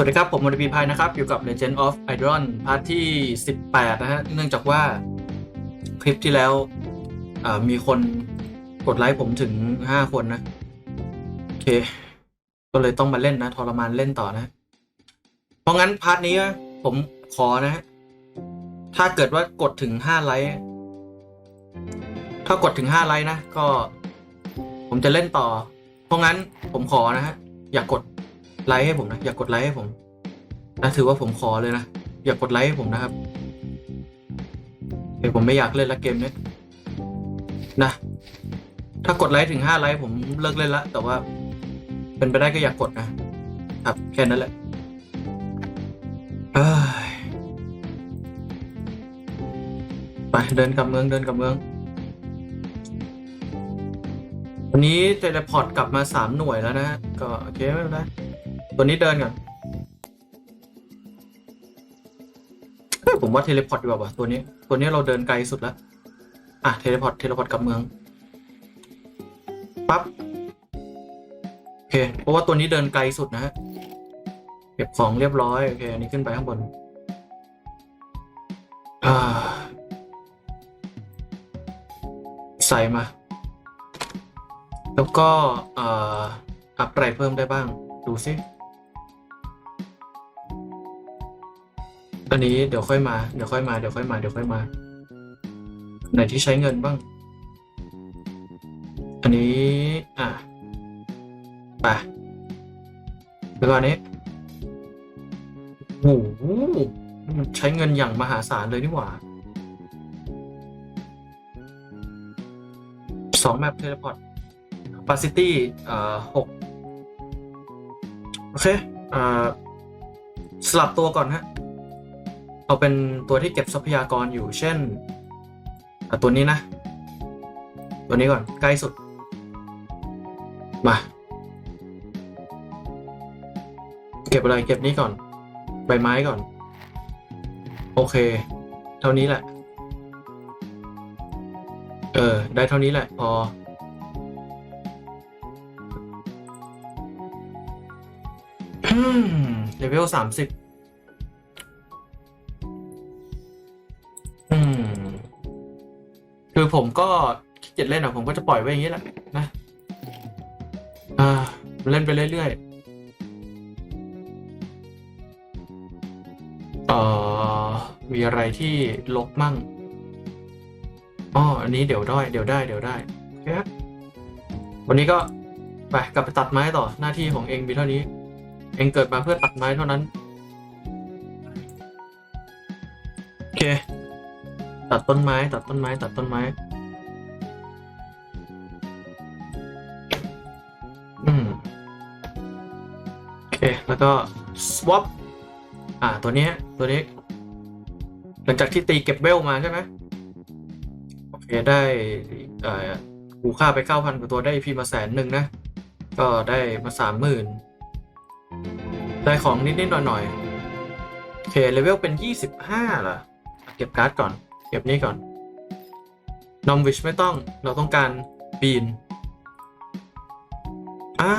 สวัสดีครับ ผมมรพีพายนะครับ อยู่กับ Legend of Idron พาร์ทที่ 18 นะฮะ เนื่องจากว่าคลิปที่แล้วมีคนกดไลค์ผมถึง 5 คนนะ โอเค ก็เลยต้องมาเล่นนะทรมานเล่นต่อนะ เพราะงั้นพาร์ทนี้ผมขอนะฮะ ถ้าเกิดว่ากดถึง 5 ไลค์ ถ้ากดถึง 5 ไลค์นะ ก็ ผมจะเล่นต่อ เพราะงั้นผมขอนะฮะ อย่ากกด ไลค์ให้ผมนะ อย่ากกดไลค์ให้ผมนะถือว่าผมขอเลยนะ อย่ากกดไลค์ให้ผมนะครับเดี๋ยวผมไม่อยากเล่นละเกมเนี้ยนะถ้ากดไลค์ถึงห้าไลค์ผมเลิกเล่นละ แต่ว่า เป็นไปได้ก็อยากกดนะ ครับแค่นั้นแหละเไปเดินกลับเมืองเดินกลับเมือง วันนี้เทเลพอร์ตกลับมาสามหน่วยแล้วนะฮะก็โอเคไม่เป็นไร ตัวนี้เดินก่อนเอ้ยผมว่าเทเลพอร์ตดีกว่าว่ะตัวนี้ ตัวนี้เราเดินไกลสุดแล้ว อะเทเลพอร์ตเทเลพอร์ตกลับเมืองปั๊บโอเค เพราะว่าตัวนี้เดินไกลสุดนะฮะเก็บของเรียบร้อยโอเคอันนี้ขึ้นไปข้างบนอ่าใส่มา แล้วก็อ่ออัพอะไรเพิ่มได้บ้าง ดูซิ อันนี้เดี๋ยวค่อยมา เดี๋ยวค่อยมา เดี๋ยวค่อยมา เดี๋ยวค่อยมา ไหนที่ใช้เงินบ้าง อันนี้ อะไปแล้วก็อันนี้โอ้โหมันใช้เงินอย่างมหาศาลเลยนี่หว่าสองแมปเทเลพอร์ต capacity เอ่อหกโอเคเอ่อสลับตัวก่อนฮะ เอาเป็นตัวที่เก็บทรัพยากรอยู่ เช่นตัวนี้นะ ตัวนี้ก่อนใกล้สุด มา เก็บอะไรเก็บนี้ก่อน ใบไม้ก่อน โอเค เท่านี้แหละ เออ ได้เท่านี้แหละ พอ เลเวลสามสิบ คือผมก็ขี้เกียจเล่นอะผมก็จะปล่อยไว้อย่างนี้แหละนะอ่าเล่นไปเรื่อยๆเอ่อมีอะไรที่ลกมั่งอ๋ออันนี้เดี๋ยวได้เดี๋ยวได้เดี๋ยวได้โอเคครับวันนี้ก็ไปกลับไปตัดไม้ต่อหน้าที่ของเองมีเท่านี้ เองเกิดมาเพื่อตัดไม้เท่านั้น โอเค ตัดต้นไม้ ตัดต้นไม้ ตัดต้นไม้ อืม โอเค แล้วก็ swap อ่า ตัวนี้ ตัวนี้ หลังจากที่ตีเก็บเวลมาใช่ไหมโอเค ได้เอ่อกูค่าไปเก้าพันกว่าตัวได้พีมาแสนหนึ่งนะ ก็ได้มาสามหมื่นได้ของนิดๆหน่อยๆโอเค เลเวลเป็น25เหรอเก็บการ์ดก่อน เก็บนี่ก่อนนอมวิชไม่ต้องเราต้องการบีนอ่า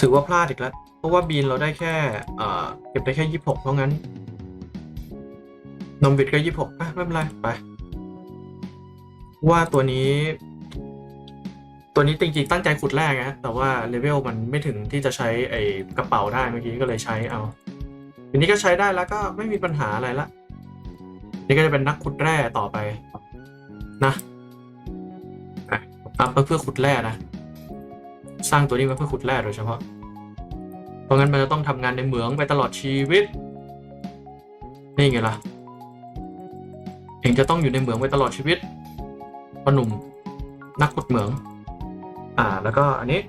ถือว่าพลาดอีกแล้ว เพราะว่าบีนเราได้แค่เก็บได้แค่26เพราะงั้นนอมวิชก็26อะไม่เป็นไรไป ว่าตัวนี้ ตัวนี้จริงๆตั้งใจขุดแรกนะแต่ว่าเลเวลมันไม่ถึงที่จะใช้ไอ้กระเป๋าได้เมื่อกี้ก็เลยใช้เอาทีนี้ก็ใช้ได้แล้วก็ไม่มีปัญหาอะไรละ นี่ก็จะเป็นนักขุดแร่ต่อไปนะอัพเพื่อขุดแร่นะ สร้างตัวนี้มาเพื่อขุดแร่โดยเฉพาะ เพราะงั้นมันจะต้องทำงานในเหมืองไปตลอดชีวิต นี่ไงล่ะ เองจะต้องอยู่ในเหมืองไปตลอดชีวิตพ่อหนุ่มนักขุดเหมือง อ่า แล้วก็อันนี้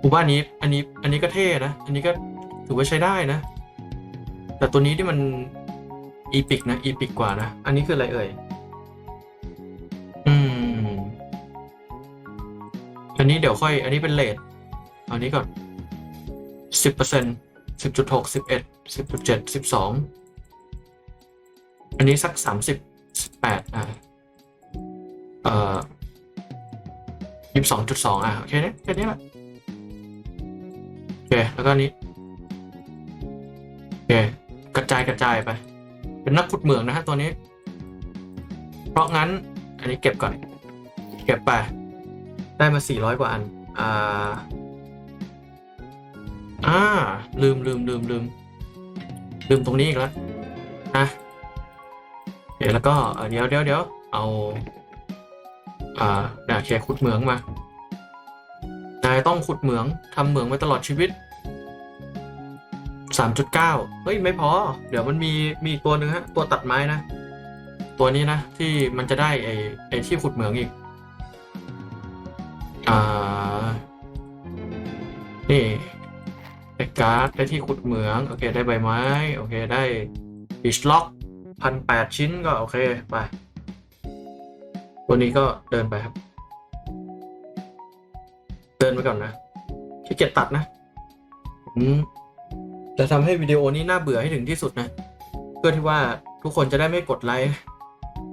ผมว่าอันนี้ อันนี้ อันนี้ก็เท่นะ อันนี้ก็ถือว่าใช้ได้นะ แต่ตัวนี้ที่มัน อีพิกนะอีพิกกว่านะ อันนี้คืออะไรเอ่ย อืม อันนี้เดี๋ยวค่อย อันนี้เป็นเลทอันนี้ก่อนสิบเปอร์เซ็นต์สิบจุดหกสิบเอ็ดสิบจุดเจ็ดสิบสองอันนี้สักสามสิบสิบแปดอ่าเอ่อยี่สิบสองจุดสองอะ โอเคเนี่ยแค่นี้แหละเค แล้วก็นี้ โอเค กระจายกระจายไป เป็นนักขุดเหมืองนะฮะตัวนี้ เพราะงั้น อันนี้เก็บก่อน เก็บไป ได้มาสี่ร้อยกว่าอัน อ่า อ่า ลืมลืมลืมลืมลืมตรงนี้อีกแล้วนะเดี๋ยวแล้วก็เดี๋ยวเดี๋ยวเดี๋ยวเอา อ่าเดี๋ยวเคขุดเหมืองมานายต้องขุดเหมืองทำเหมืองไว้ตลอดชีวิต 3.9 เฮ้ย ไม่พอ เดี๋ยวมันมีมีอีกตัวหนึ่งฮะ ตัวตัดไม้นะ ตัวนี้นะ ที่มันจะได้ไอไอที่ขุดเหมืองอีก อ่า นี่ได้การ์ดได้ที่ขุดเหมือง โอเค ได้ใบไม้ โอเค ได้บิชล็อกพันแปดชิ้นก็โอเค ไป ตัวนี้ก็เดินไปครับ เดินไปก่อนนะขี้เกียจตัดนะผม จะทำให้วิดีโอนี้น่าเบื่อให้ถึงที่สุดนะ เพื่อที่ว่าทุกคนจะได้ไม่กดไลค์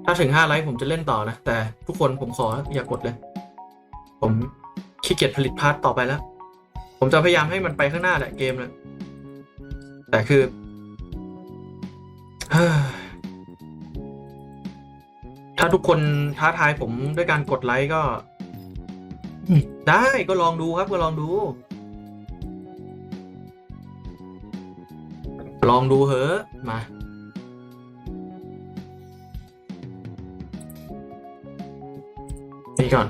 ถ้าถึงห้าไลค์ผมจะเล่นต่อนะ แต่ทุกคนผมขออย่ากดเลย ผมขี้เกียจผลิตพาร์ทต่อไปแล้ว ผมจะพยายามให้มันไปข้างหน้าแหละเกมนะแต่คือถ้าทุกคนท้าทายผมด้วยการกดไลค์ก็ ได้ก็ลองดูครับก็ลองดู ลองดูเหอะมา นี่ก่อน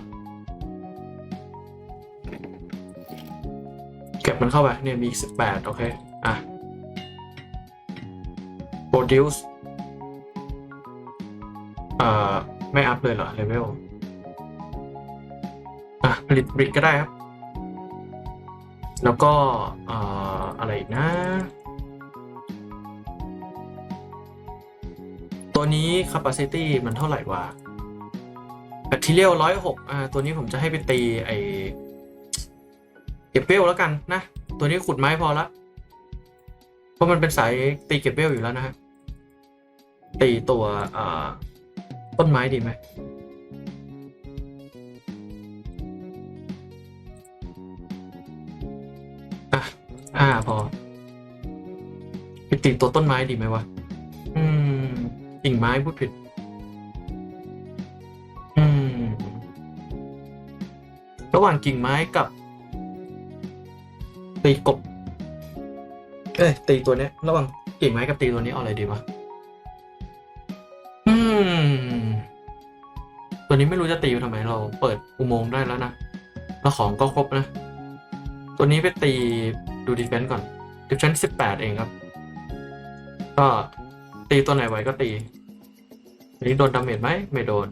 เก็บมันเข้าไป เนี่ยมีสิบแปดโอเค อะ produce เอ่อ ไม่อัพเลยเหรอเลเวลอะ ผลิตบริกก็ได้ครับ แล้วก็ เอ่อ อะไรอีกนะ ตัวนี้ capacity มันเท่าไหร่วะ material ร้อยหกอ่าตัวนี้ผมจะให้ไปตีไอเก็บเวลแล้วกันนะ ตัวนี้ขุดไม้พอละ เพราะมันเป็นสายตีเก็บเวลอยู่แล้วนะฮะ ตีตัวอ่อต้นไม้ดีไหมอะอ่าพอไปตีตัวต้นไม้ดีไหมวะอืม กิ่งไม้พูดผิด อืม ระหว่างกิ่งไม้กับ ตีกบ เอ้ยตีตัวเนี้ย ระหว่างกิ่งไม้กับตีตัวนี้เอาอะไรดีวะอืม ตัวนี้ไม่รู้จะตีทำไม เราเปิดอุโมงค์ได้แล้วนะแล้วของก็ครบนะ ตัวนี้ไปตีดูดีเฟนซ์ก่อนดีเฟนซ์สิบแปดเองครับ ก็ ตีตัวไหนไหวก็ตีนี้โดนดาเมจไหมไม่โดน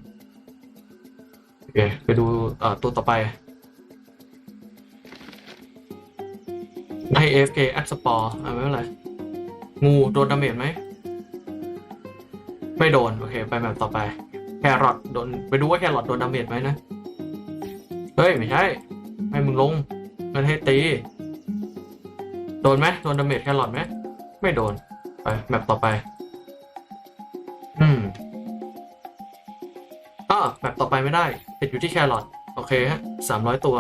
โอเค ไปดูตัวต่อไป ให้ AFK แอดสปอร์อะไม่เป็นไร งูโดนดาเมจไหม ไม่โดน โอเค ไปแบบต่อไป แครอทโดน ไปดูว่าแครอทโดนดาเมจไหมนะ เฮ้ย ไม่ใช่ ให้มึงลง มันให้ตี โดนไหมโดนดาเมจแครอทไหม ไม่โดน ไปแมปต่อไป ไม่ได้ติดอยู่ที่แครอทโอเคฮะสามร้อยตัว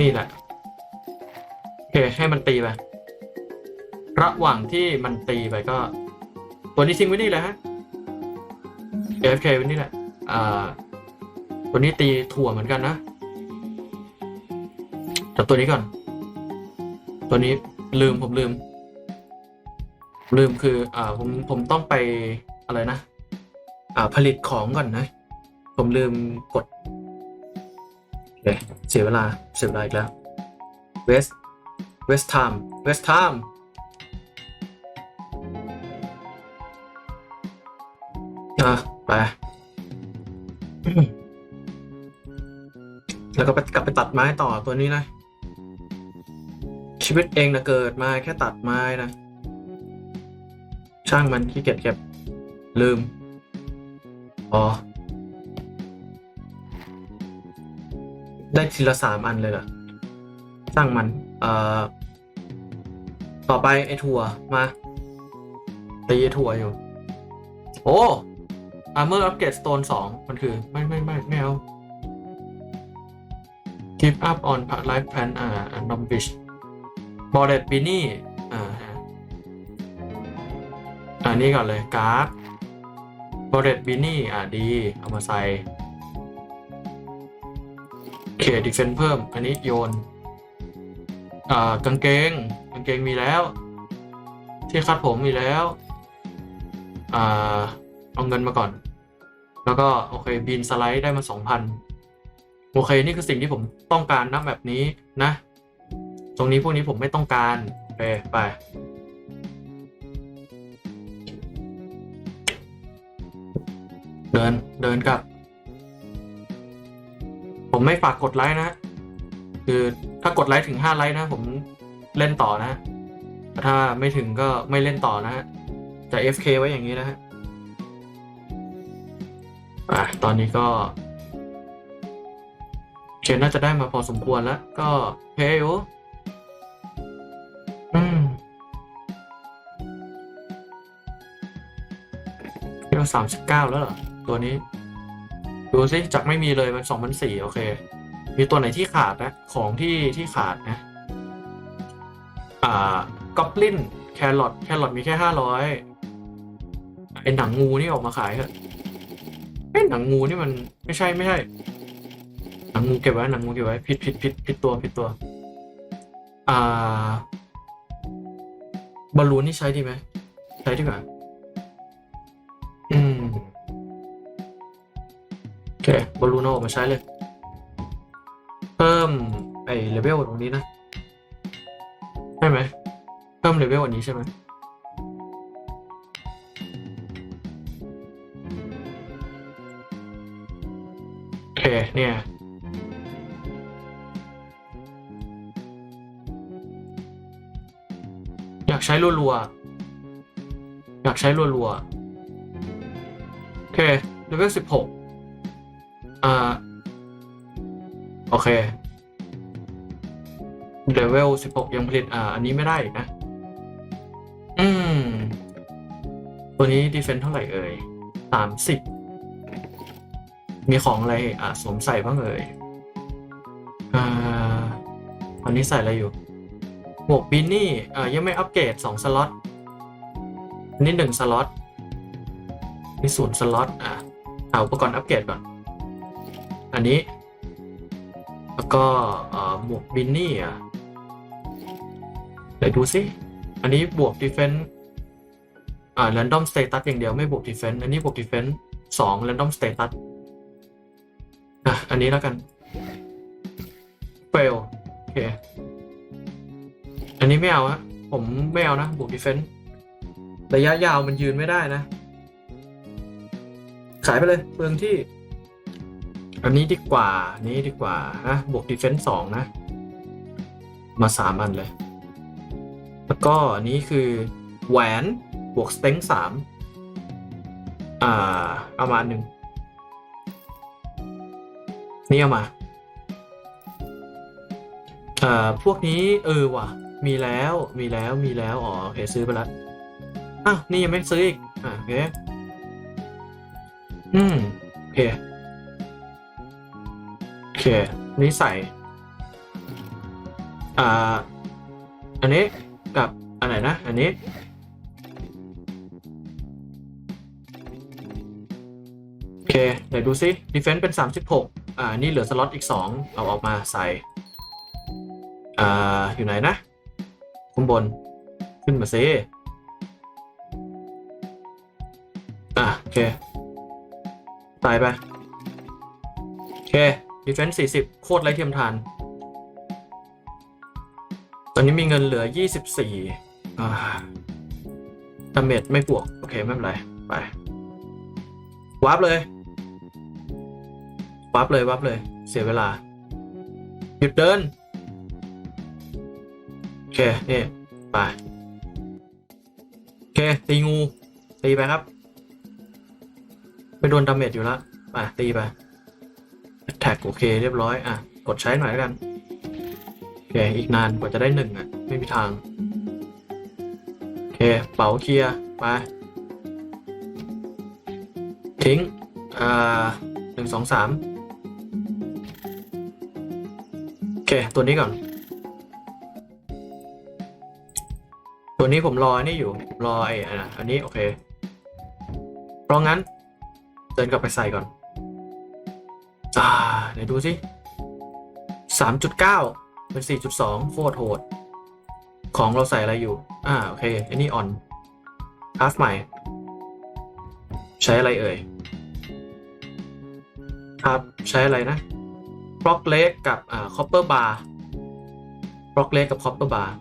นี่แหละ โอเค ให้มันตีไประหว่างที่มันตีไปก็ ตัวนี้ทิ้งไว้นี่แหละฮะ AFK ไว้นี่แหละอ่าตัวนี้ตีถั่วเหมือนกันนะจับตัวนี้ก่อน ตัวนี้ลืมผมลืม ลืมคือ อ่าผมผมต้องไปอะไรนะ ผลิตของก่อนนะ ผมลืมกดเเสียเวลา เสียเวลาอีกแล้ว West West Time West Time อะไป แล้วก็ไปกลับไปตัดไม้ต่อตัวนี้นะ ชีวิตเองนะเกิดมาแค่ตัดไม้นะ ช่างมันขี้เกียจเก็บลืม ได้ทีละสามอันเลยเหรอช่างมัน เอ่อ ต่อไปไอ้ถั่วมาตีไอ้ถั่วอยู่ โอ้ Armor Upgrade Stone สองมันคือ ไม่ไม่ไม่ไม่เอา Keep up on life plan อ่า n o m b i s h b o r d e d Beanie อ่าฮะอ่านี่ก่อนเลยการ์ด b o r d e d Beanie อ่าดี เอามาใส่เคดิเฟนเพิ่ม อันนี้โยน อ่ากางเกง กางเกงมีแล้ว ที่คาดผมมีแล้ว อ่า เอาเงินมาก่อน แล้วก็ โอเคบินสไลด์ได้มาสองพันโอเค นี่คือสิ่งที่ผมต้องการนะแบบนี้นะ ตรงนี้พวกนี้ผมไม่ต้องการโอเคไป เดิน เดินกลับ ผมไม่ฝากกดไลค์นะ คือถ้ากดไลค์ถึงห้าไลค์นะ ผมเล่นต่อนะ ถ้าไม่ถึงก็ไม่เล่นต่อนะจะ FK ไว้อย่างนี้นะฮะ อะ ตอนนี้ก็เขียนน่าจะได้มาพอสมควรแล้ว ก็เฮ้ยโออืมเราสามสิบเก้าแล้วเหรอ ตัวนี้ ดูสิจากไม่มีเลยมันสองพันสี่โอเค มีตัวไหนที่ขาดนะ ของที่ที่ขาดนะ อ่ากอบลินแครอทแครอทมีแค่ห้าร้อยไอหนังงูนี่ออกมาขายเถอะเอ้ยหนังงูนี่มันไม่ใช่ไม่ใช่หนังงูเก็บไว้หนังงูเก็บไว้ผิดผิดผิดผิดตัวผิดตัว อ่าบอลลูนนี่ใช้ดีไหมใช้ดีกว่า โอเคบอลลูนเอาออกมาใช้เลย เพิ่มไอ้เลเวลตรงนี้นะใช่ไหม เพิ่มเลเวลอันนี้ใช่ไหมโอเคเนี่ยอยากใช้รัวๆอยากใช้รัวๆโอเคเลเวลสิบหก อ่า โอเคเลเวลสิบหกยังผลิต อ่า อันนี้ไม่ได้นะ อืม ตัวนี้ดีเฟน s ์เท่าไหร่เอ่ยสามสิบมีของอะไร อ่าสวมใส่บ้างเอ่ยอ่าอันนี้ใส่อะไรอยู่หมวกบินนี่อ่ายังไม่อัปเกรดสองสล็อตอันนี้หนึ่งสล็อตมีศูนย์สล็อตอ่าเอาอุปกรณ์อัปเกรดก่อน อันนี้ แล้วก็เอ่อหมวกบินนี่อะเดี๋ยดูสิอันนี้บวก defense อ่า random status อย่างเดียวไม่บวก defense อันนี้บวก defense สอง random status อะ อันนี้แล้วกัน fail โอเค อันนี้ไม่เอาฮะผมไม่เอานะ บวก defense ระยะยาวมันยืนไม่ได้นะ ขายไปเลยเปลืองที่ อันนี้ดีกว่า นี้ดีกว่านะบวก defense สองนะ มาสามอันเลย แล้วก็อันนี้คือแหวนบวก strength สามอ่า เอามาหนึ่งนี่เอามาอ่าพวกนี้เออว่ะ มีแล้วมีแล้วมีแล้วอ๋อโอเคซื้อไปแล้วอ้าวนี่ยังไม่ซื้ออีกอ่าโอเคอืมโอเค เคนี่ใส่อ่า อันนี้กับอันไหนนะ อันนี้ โอเคเดี๋ยวดูซิ defense เป็น 36 อ่า นี่เหลือสล็อตอีก 2 เอาออกมาใส่ อ่า อยู่ไหนนะข้างบน ขึ้นมาซิอะ โอเค ตายไป โอเค defense 40โคตรไร้เทียมทาน ตอนนี้มีเงินเหลือ24อ่ดาเมจไม่บวก โอเค ไม่เป็นไร ไปวาร์ปเลยวาร์ปเลยวาร์ปเลย เสียเวลา หยุดเดิน โอเค นี่ ไป โอเค ตีงู ตีไปครับไม่โดนดาเมจอยู่แล้วไปตีไป กโอเคเรียบร้อยอะกดใช้หน่อยแล้วกันโอเคอีกนานกว่าจะได้หนึ่งอะ ไม่มีทาง โอเคเป๋าเคลียร์ไป ทิ้ง อ่าหนึ่งสองสามโอเค ตัวนี้ก่อน ตัวนี้ผมรอนี่อยู่รอไอ้อันน่ะอันนี้ โอเคเพราะงั้น เดินกลับไปใส่ก่อน เดี๋ยวดูสิสามจุดเก้าเป็นสี่จุดสองโคตรโหด ของเราใส่อะไรอยู่ อ่า โอเค อันนี้ออนคลาสใหม่ ใช้อะไรเอ่ย ครับ ใช้อะไรนะบล็อกเล็กกับ อ่าคอปเปอร์บาร์บล็อกเล็กกับคอปเปอร์บาร์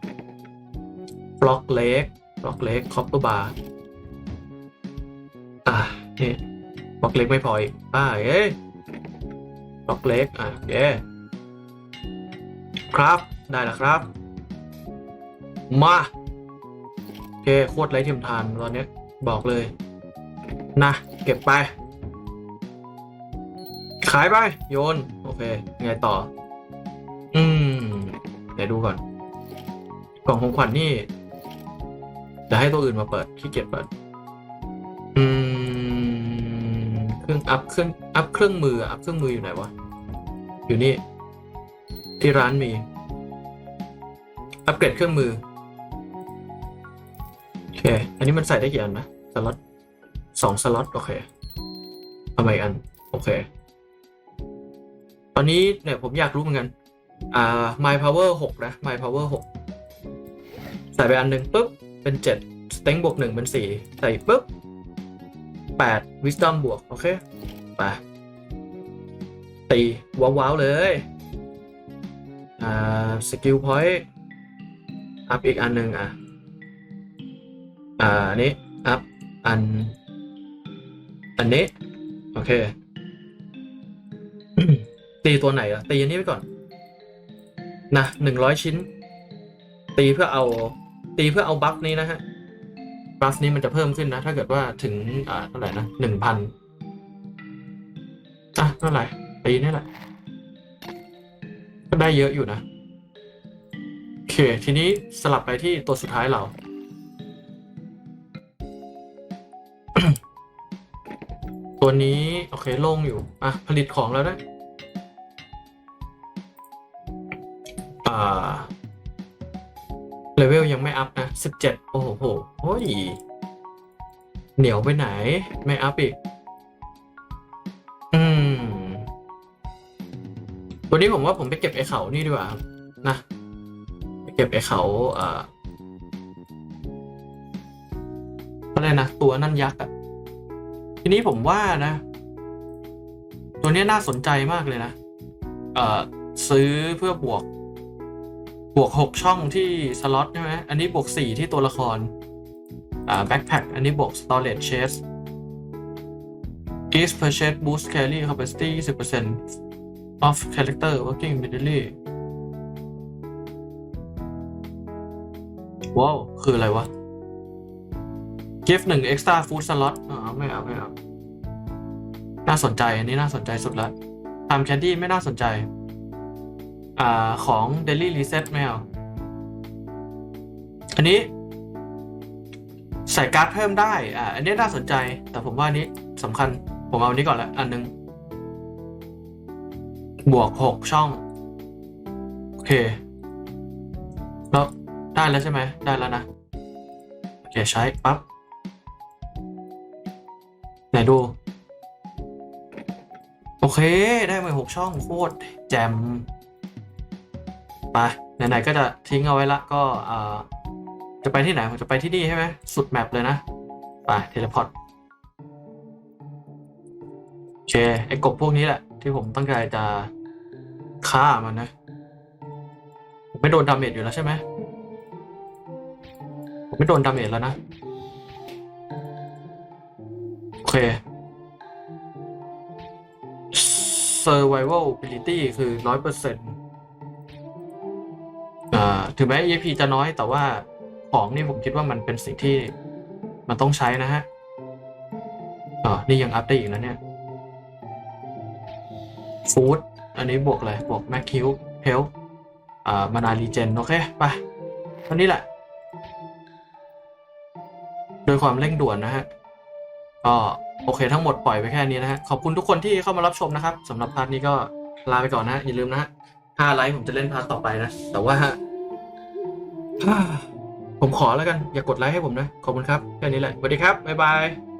บล็อกเล็กบล็อกเล็กคอปเปอร์บาร์อ่านี่บล็อกเล็กไม่พออีกอ่าเอ้ ล็อกเล็กอ่าโอเคครับได้แล้วครับ มาโอเคโคตรไร้เทียมทานตอนนี้บอกเลย นะ เก็บไป ขายไป โยน โอเค ไงต่อ อืม เดี๋ยวดูก่อน กล่องของขวัญนนี่เดี๋ยวให้ตัวอื่นมาเปิดขี้เกียจเปิด อืม เครื่องอัพเครื่องอัพเครื่องมืออัพเครื่องมืออยู่ไหนวะ อยู่นี่ ที่ร้านมี อัปเกรดเครื่องมือ โอเค อันนี้มันใส่ได้กี่อันนะ สล็อตสองสล็อต โอเคเอามอีกอัน โอเค ตอนนี้เนี่ยผมอยากรู้เหมือนกัน อ่า my power 6 นะ my power 6 ใส่ไปอันหนึ่งปุ๊บ เป็น7 strength บวก1เป็น 4 ใส่ปุ๊บ8 wisdom บวก โอเค ไป ตีว้าวๆเลย อ่า skill point อัพอีกอันหนึ่งอะ อ่าอันนี้อัพอัน อันนี้ โอเค ตีตัวไหนอะตีอันนี้ไปก่อน นะหนึ่งร้อยชิ้น ตีเพื่อเอา ตีเพื่อเอาบัฟนี้นะฮะบัฟนี้มันจะเพิ่มขึ้นนะ ถ้าเกิดว่าถึง อ่าเท่าไหร่นะหนึ่งพันอะเท่าไหร่ ตีนี่แหละ ก็ได้เยอะอยู่นะ โอเค ทีนี้สลับไปที่ตัวสุดท้ายเราตัวนี้ โอเคโล่งอยู่ อะ ผลิตของแล้วนะอ่าเลเวลยังไม่อัพนะสิบเจ็ดโอ้โหโอ้ยเหนียวไปไหน ไม่อัพอีก วันนี้ผมว่าผมไปเก็บไอ้เขานี่ดีกว่าครับนะไปเก็บไอ้เขาอ่าอะไรนะตัวนั่นยักษ์อะทีนี้ผมว่านะ ตัวนี้น่าสนใจมากเลยนะ เอ่อซื้อเพื่อบวก บวกหกช่องที่สล็อตใช่ไหมอันนี้บวกสี่ที่ตัวละครอ่าแบ็คแพคอันนี้บวก storage chest Each purchase boost carry capacity 20% of character working immediately ว้าว คืออะไรวะ gift หนึ่ง extra food slot อ๋อไม่เอาไม่เอาน่าสนใจ อันนี้น่าสนใจสุดละ time candy ไม่น่าสนใจ อ่า ของ daily reset ไม่เอา อันนี้ ใส่การ์ดเพิ่มได้ อ่า อันนี้น่าสนใจ แต่ผมว่านี้สำคัญ ผมเอาอันนี้ก่อนละ อันหนึง บวกหกช่อง โอเค แล้วได้แล้วใช่ไหม ได้แล้วนะ โอเค ใช้ปั๊บ ไหนดู โอเค ได้มาหกช่องโคตรแจมไปไหนๆก็จะทิ้งเอาไว้ละก็จะไปที่ไหน ผมจะไปที่นี่ใช่ไหม สุดแมปเลยนะ ไปเทเลพอร์ตโอเค ไอ้กบพวกนี้แหละ ที่ผมตั้งใจจะฆ่ามันนะ ผมไม่โดนดาเมจอยู่แล้วใช่ไหม ผมไม่โดนดาเมจแล้วนะ โอเค survivability คือร้อยเปอร์เซ็นต์อ่าถึงแม้ EXP จะน้อยแต่ว่าของนี่ผมคิดว่ามันเป็นสิ่งที่มันต้องใช้นะฮะอ่านี่ยังอัพได้อีกนะเนี่ย ฟู้ดอันนี้บวกอะไรบวกแมคคิวเฮลอ่ามานารีเจน โอเค ไปเท่านี้แหละ โดยความเร่งด่วนนะฮะ ก็โอเคทั้งหมดปล่อยไปแค่นี้นะฮะ ขอบคุณทุกคนที่เข้ามารับชมนะครับสำหรับพาร์ทนี้ก็ลาไปก่อนนะ อย่าลืมนะฮะทห้าไลค์ผมจะเล่นพาร์ทต่อไปนะ แต่ว่า ผมขอแล้วกัน อย่ากดไลค์ให้ผมนะ ขอบคุณครับ แค่นี้แหละสวัสดีครับ บ๊ายบาย